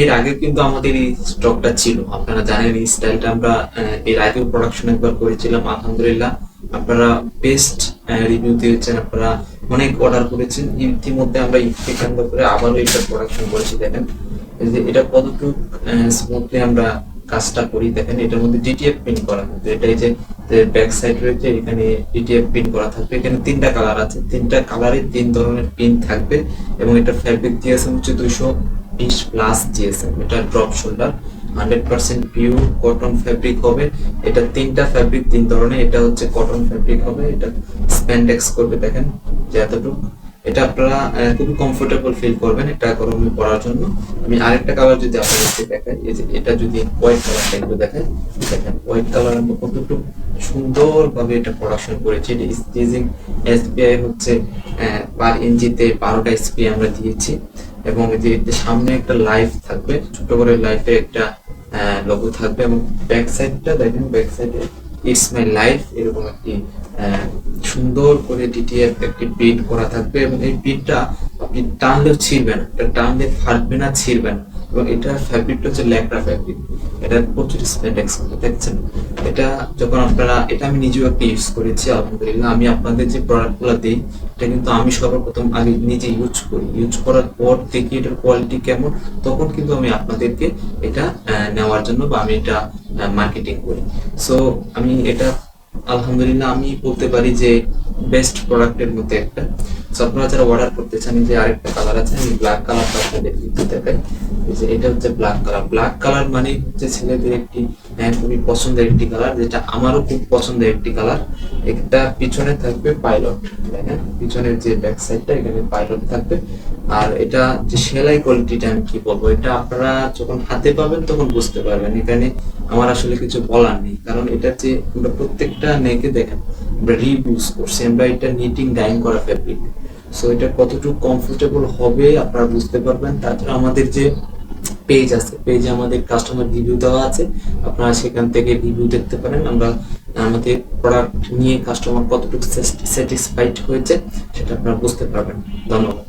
এর আগে কিন্তু আমাদের এই স্টকটা ছিল। আপনারা জানেন এই স্টাইলটা আমরা এর আগে প্রোডাকশন একবার করেছিলাম, আলহামদুলিল্লাহ। আপনারা বেস্ট রিভিউ দিয়েছেন, আপনারা অনেক অর্ডার করেছেন। ইতিমধ্যে আমরা ইফতে কেন্দ্র করে আবারও এটা প্রোডাকশন করেছি, দেখেন। যে এটা কতটুকু স্মুথলি আমরা কাজটা করি, দেখেন। এটার মধ্যে ডিটিএফ প্রিন্ট করা কিন্তু এটা এই যে ব্যাক সাইড রয়েছে, এখানে ডিটিএফ প্রিন্ট করা থাকবে। এখানে তিনটা কালার আছে। তিনটা কালারে তিন ধরনের প্রিন্ট থাকবে এবং এটা ফ্যাব্রিক জিএসএম হচ্ছে দুইশো বিশ প্লাস জিএসএম এটা drop shoulder hundred percent pure cotton fabric হবে। এটা তিনটা ফ্যাব্রিক তিন ধরনের, এটা হচ্ছে কটন ফ্যাব্রিক হবে, এটা স্প্যান্ডেক্স করবে, দেখেন, যে এতটুকু। এটা আপনারা খুবই কমফোর্টেবল ফিল করবেন এটা গরমে পরার জন্য। আমি আরেকটা কালার যদি আপনাদেরকে দেখাই, এই যে এটা যদি হোয়াইট কালারটা একটু দেখাই, দেখেন হোয়াইট কালার আমরা কতটুকু সুন্দরভাবে এটা প্রোডাকশন করেছি। এটা স্টিচিং এসপিআই হচ্ছে পার ইঞ্চিতে বারোটা এসপি আমরা দিয়েছি। এবং যে সামনে একটা লাইফ থাকবে, ছোট করে লাইফে একটা লোগো থাকবে এবং ব্যাক সাইডটা দেখেন ব্যাক সাইডে ইটস মাই লাইফ এরকম একটি সুন্দর করে ডিটিএফ একটি প্রিন্ট করা থাকবে এবং এই বিটটা আপনি টানলেও ছিঁড়বে না, এটা টানলে ফাটবে না, ছিঁড়বে না। এবং এটা ফ্যাব্রিকটা হচ্ছে ল্যাকড়া ফ্যাব্রিক এটা প্রচুর স্পেন্ডেক্স দেখছেন? এটা যখন আপনারা, এটা আমি নিজেও একটা ইউজ করেছি, আলহামদুলিল্লাহ। আমি আপনাদের যে প্রোডাক্টগুলো দিই, এটা কিন্তু আমি সর্বপ্রথম আগে নিজে ইউজ করি। ইউজ করার পর দেখি এটার কোয়ালিটি কেমন, তখন কিন্তু আমি আপনাদেরকে এটা নেওয়ার জন্য বা আমি এটা মার্কেটিং করি। সো আমি এটা, আলহামদুলিল্লাহ আমি বলতে পারি যে বেস্ট প্রোডাক্টের মধ্যে একটা। আপনারা যারা অর্ডার করতে চান যে আরেকটা কালার আছে আমি ব্ল্যাক কালারটা আপনাদের দিতে দেখাই এই যে এটা হচ্ছে ব্ল্যাক কালার ব্ল্যাক কালার মানে হচ্ছে ছেলেদের একটি হ্যাঁ, খুবই পছন্দের একটি কালার যেটা আমারও খুব পছন্দের একটি কালার একটা পিছনে থাকবে পাইলট দেখেন পিছনের যে ব্যাক সাইডটা এখানে পাইলট থাকবে। আর এটা যে সেলাই কোয়ালিটিটা আমি কি বলব এটা আপনারা যখন হাতে পাবেন তখন বুঝতে পারবেন। এখানে আমার আসলে কিছু বলার নেই কারণ এটা যে প্রত্যেকটা নেকে দেখেন আমরা রিউজ করছি আমরা এটা নিটিং ডাইং করা ফেব্রিক সো এটা কতটুকু কমফোর্টেবল হবে আপনারা বুঝতে পারবেন। তাছাড়া আমাদের যে পেজ আছে পেজে আমাদের কাস্টমার রিভিউ দেওয়া আছে, আপনারা সেখান থেকে রিভিউ দেখতে পারেন। আমরা আমাদের প্রোডাক্ট নিয়ে কাস্টমার কতটুকু স্যাটিসফাইড হয়েছে, সেটা আপনারা বুঝতে পারবেন। ধন্যবাদ।